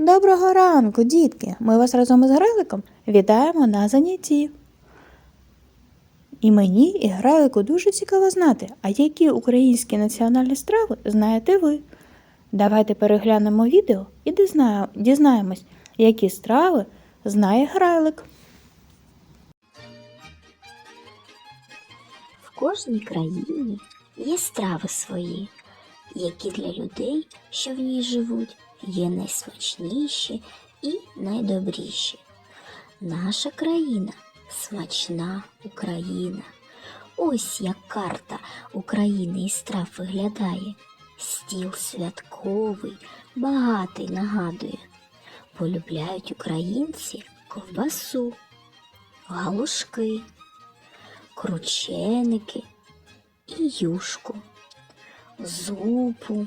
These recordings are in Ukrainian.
Доброго ранку, дітки! Ми вас разом із Грайликом вітаємо на занятті. І мені, і Грайлику дуже цікаво знати, а які українські національні страви знаєте ви. Давайте переглянемо відео і дізнаємось, які страви знає Грайлик. В кожній країні є страви свої, які для людей, що в ній живуть, є найсмачніші і найдобріші. Наша країна смачна Україна. Ось як карта України і страв виглядає. Стіл святковий, багатий нагадує. Полюбляють українці ковбасу, галушки, крученики і юшку, зупу,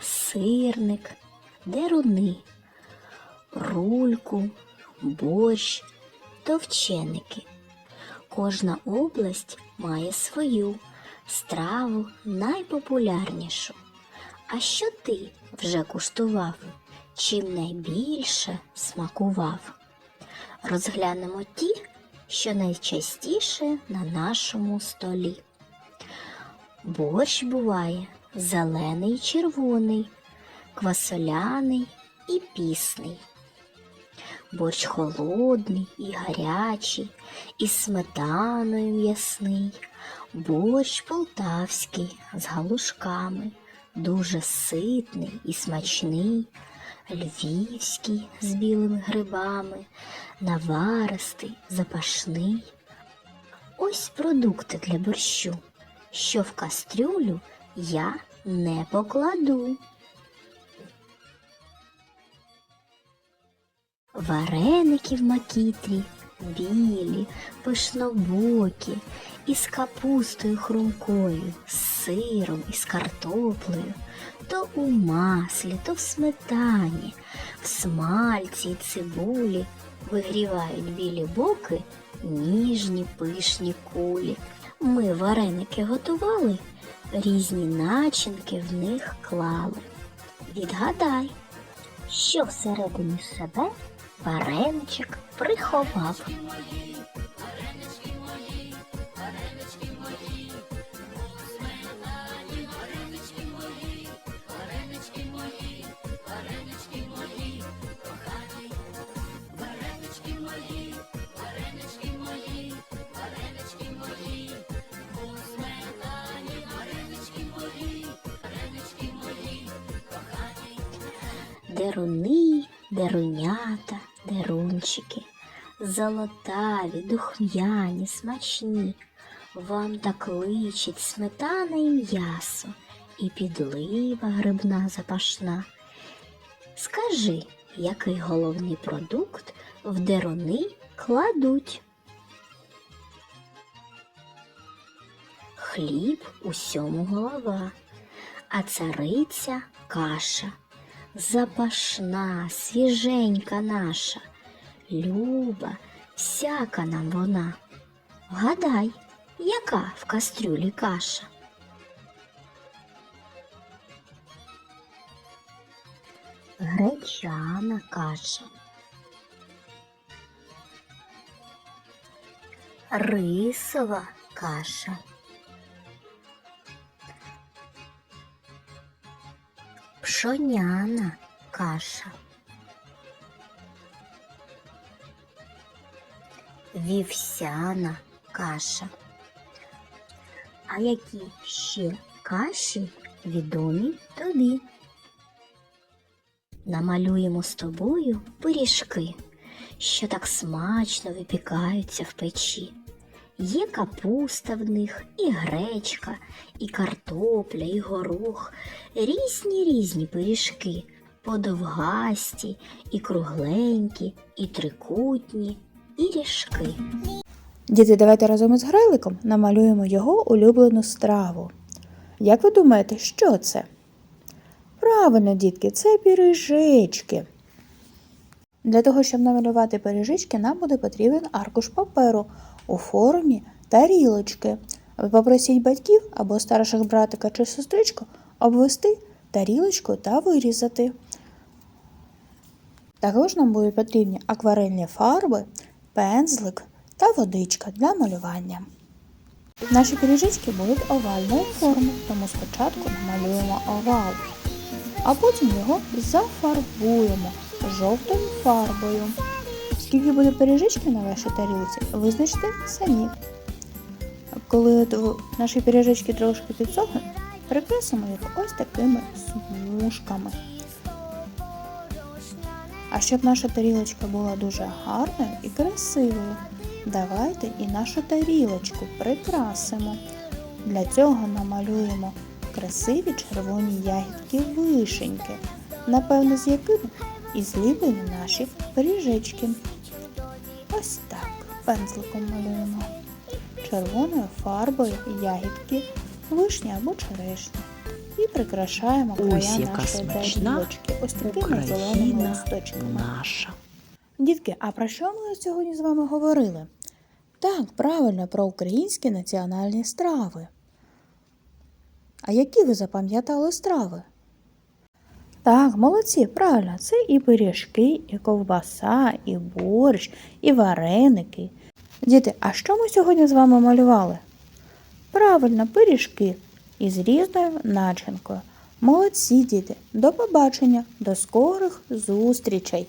сирник, деруни, рульку, борщ, товченики. Кожна область має свою страву найпопулярнішу. А що ти вже куштував? Чим найбільше смакував? Розглянемо ті, що найчастіше на нашому столі. Борщ буває зелений червоний, квасоляний і пісний. Борщ холодний і гарячий, із сметаною м'ясний, борщ полтавський з галушками, дуже ситний і смачний, львівський з білими грибами, наваристий, запашний. Ось продукти для борщу, що в кастрюлю я не покладу. Вареники в макітрі, білі, пишнобокі, із капустою хрумкою, з сиром і з картоплею, то у маслі, то в сметані, в смальці й цибулі вигрівають білі боки ніжні пишні кулі. Ми вареники готували, різні начинки в них клали. Відгадай, що всередині себе вареничок приховав. Деруни, дерунята, дерунчики, золотаві, духмяні, смачні. Вам так личить сметана і м'ясо, і підлива грибна запашна. Скажи, який головний продукт в деруни кладуть? Хліб усьому голова, а цариця каша запашна, свіженька наша, люба, всяка нам вона. Вгадай, яка в кастрюлі каша? Гречана каша. Рисова каша. Пшоняна каша. Вівсяна каша. А які ще каші відомі тобі? Намалюємо з тобою пиріжки, що так смачно випікаються в печі. Є капуста в них, і гречка, і картопля, і горох, різні різні пиріжки, подовгасті, і кругленькі, і трикутні, і ріжки. Діти, давайте разом із Грайликом намалюємо його улюблену страву. Як ви думаєте, що це? Правильно, дітки, це пиріжечки. Для того, щоб намалювати пиріжечки, нам буде потрібен аркуш паперу у формі тарілочки. Попросіть батьків або старших братика чи сестричку обвести тарілочку та вирізати. Також нам будуть потрібні акварельні фарби, пензлик та водичка для малювання. Наші пиріжечки будуть овальної форми, тому спочатку намалюємо овал, а потім його зафарбуємо жовтою фарбою. Скільки буде пиріжечків на вашій тарілці, визначте самі. Коли наші пиріжечки трошки підсохнуть, прикрасимо їх ось такими смужками. А щоб наша тарілочка була дуже гарною і красивою, давайте і нашу тарілочку прикрасимо. Для цього намалюємо красиві червоні ягідки вишеньки, напевно, з якими і зліплені наші пиріжечки. Ось так пензликом малюємо червоною фарбою ягідки, вишні або черешні. І прикрашаємо края нашої тарілочки ось такими зеленими листочками. наша. Дітки, а про що ми сьогодні з вами говорили? Так, правильно, про українські національні страви. А які ви запам'ятали страви? Так, молодці, правильно, це і пиріжки, і ковбаса, і борщ, і вареники. Діти, а що ми сьогодні з вами малювали? Правильно, пиріжки із різною начинкою. Молодці, діти, до побачення, до скорих зустрічей!